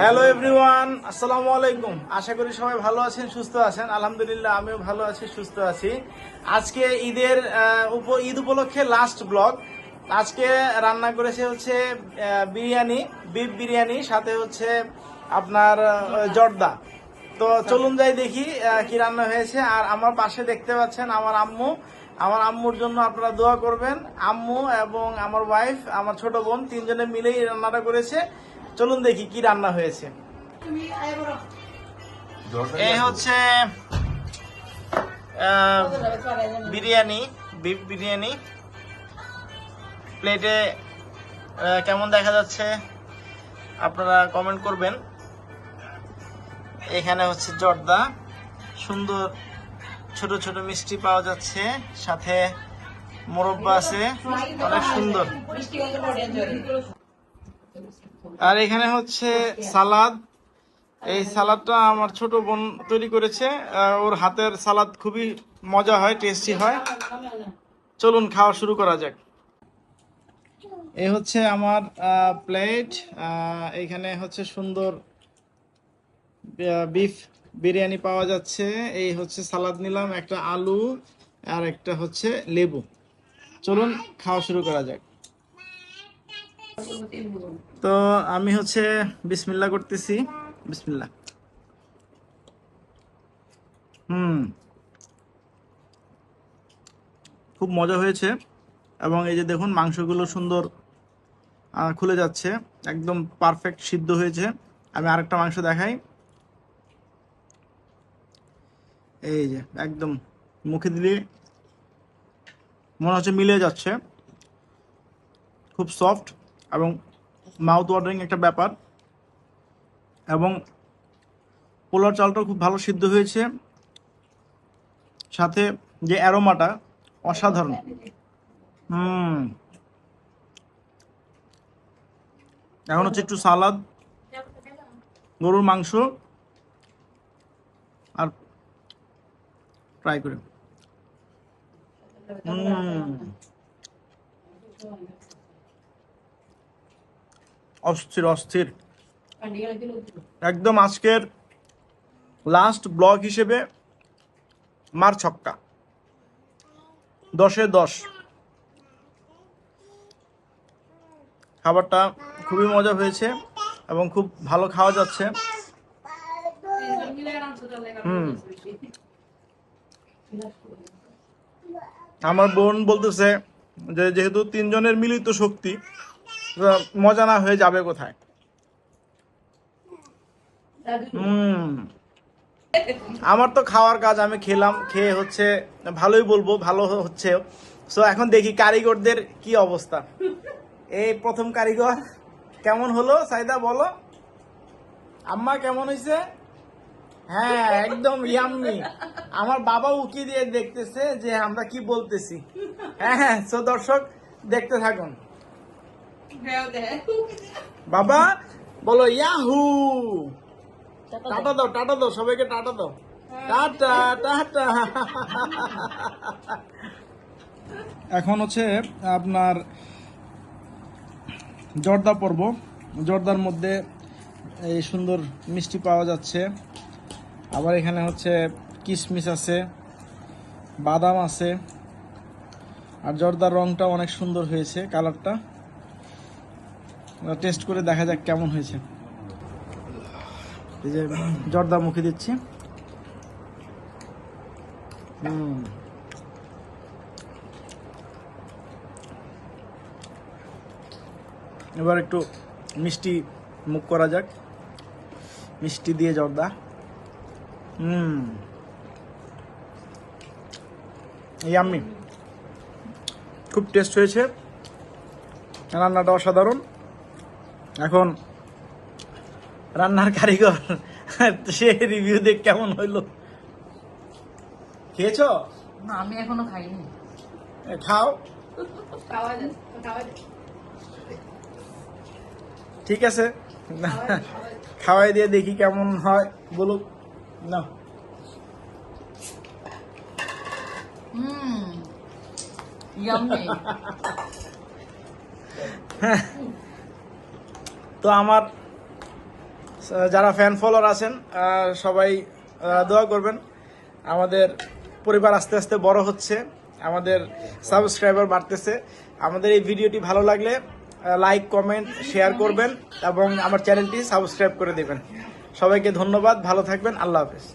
Hello everyone আসসালামু আলাইকুম আশা করি সবাই ভালো আছেন, সুস্থ আছেন। আলহামদুলিল্লাহ, আমিও ভালো আছি, সুস্থ আছি। আজকে ঈদের ঈদ উপলক্ষে লাস্ট ব্লগ আজকে রান্না করেছে হচ্ছে বিরিয়ানি বিফ বিরিয়ানি, সাথে হচ্ছে আপনার জর্দা। তো চলুন যাই দেখি কি রান্না হয়েছে। আর আমার পাশে দেখতে পাচ্ছেন আমার আম্মু। আমার আম্মুর জন্য আপনারা দোয়া করবেন। আম্মু এবং আমার ওয়াইফ আমার ছোট বোন, তিনজনে মিলেই রান্নাটা করেছে। চলুন দেখি কি রান্না হয়েছে। এই হচ্ছে আহ, বিরিয়ানি বিফ বিরিয়ানি। প্লেটে আহ, কেমন দেখা যাচ্ছে আপনারা কমেন্ট করবেন। এখানে হচ্ছে জর্দা সুন্দর ছোট ছোট মিষ্টি পাওয়া যাচ্ছে সাথে মোরব্বা আছে অনেক সুন্দর। আর এখানে হচ্ছে সালাদ। এই সালাদটা আমার ছোট বোন তৈরি করেছে। ওর হাতের সালাদ খুবই মজা হয় টেস্টি হয়। চলুন খাওয়া শুরু করা যাক। এই হচ্ছে আমার প্লেট এখানে হচ্ছে সুন্দর বিফ বিরিয়ানি পাওয়া যাচ্ছে। এই হচ্ছে সালাদ নিলাম, একটা আলু আর একটা হচ্ছে লেবু। চলুন খাওয়া শুরু করা যাক। তো আমি হচ্ছে বিসমিল্লা করতেছি। বিসমিল্লা। হুম। খুব মজা হয়েছে। এবং এই যে দেখুন, মাংসগুলো সুন্দর খুলে যাচ্ছে। একদম পারফেক্ট সিদ্ধ হয়েছে। আমি আরেকটা মাংস দেখাই। এই যে, একদম মুখে দিলে মনে হচ্ছে মিলে যাচ্ছে। খুব সফট। এবং মাউথ ওয়াটারিং একটা ব্যাপার। এবং পোলার চালটাও খুব ভালো সিদ্ধ হয়েছে। সাথে যে অ্যারোমাটা অসাধারণ। হুম। এখন হচ্ছে একটু সালাদ, গরুর মাংস, আর ট্রাই করে। হুম। অস্থির অস্থির। একদম আজকের লাস্ট ব্লগ হিসেবে মার ছক্কা। দশে দশ। খাবারটা খুবই মজা হয়েছে এবং খুব ভালো খাওয়া যাচ্ছে। হুম। আমার বোন বলতেছে যে যেহেতু তিনজনের মিলিত শক্তি মজা না হয়ে যাবে কোথায়? আমার তো খাওয়ার কাজ আমি খেলাম, খেয়ে হচ্ছে ভালোই বলব, ভালো হচ্ছে। সো এখন দেখি কারিগরদের কি অবস্থা। এই প্রথম কারিগর, কেমন হলো? সাইদা, বলো। আম্মা কেমন হয়েছে হ্যাঁ একদম ইয়াম্মি। আমার বাবা উকি দিয়ে দেখতেছে যে আমরা কি বলতেছি। হ্যাঁ হ্যাঁ সো দর্শক, দেখতে থাকুন। বাবা বলো ইয়াহু টাটা দাও টাটা দাও সবাইকে টাটা দাও। টাটা টাটা এখন হচ্ছে আপনার জর্দা পর্ব। জর্দার মধ্যে এই সুন্দর মিষ্টি পাওয়া যাচ্ছে। আবার এখানে হচ্ছে কিশমিশ আছে বাদাম আছে। আর জর্দার রংটা অনেক সুন্দর হয়েছে কালারটা। টেস্ট করে দেখা যাক কেমন হয়েছে। এই যে জর্দা মুখে দিচ্ছি। হুম। এবার একটু মিষ্টি মুখ করা যাক। মিষ্টি দিয়ে জর্দা। হুম। ইয়াম্মি খুব টেস্ট হয়েছে। রান্নাটা অসাধারণ। এখন রান্নার কারিগর সে রিভিউ দেখ কেমন হইল। খেয়েছো? না আমি এখনও খাইনি। খাও। ঠিক আছে। খাওয়াই দিয়ে দেখি কেমন হয় বলুক। না হুম তো আমার যারা ফ্যান ফলোয়ার আছেন সবাই দোয়া করবেন। আমাদের পরিবার আস্তে আস্তে বড় হচ্ছে, আমাদের সাবস্ক্রাইবার বাড়তেছে। আমাদের এই ভিডিওটি ভালো লাগলে লাইক কমেন্ট শেয়ার করবেন এবং আমার চ্যানেলটি সাবস্ক্রাইব করে দেবেন। সবাইকে ধন্যবাদ, ভালো থাকবেন, আল্লাহ হাফেজ।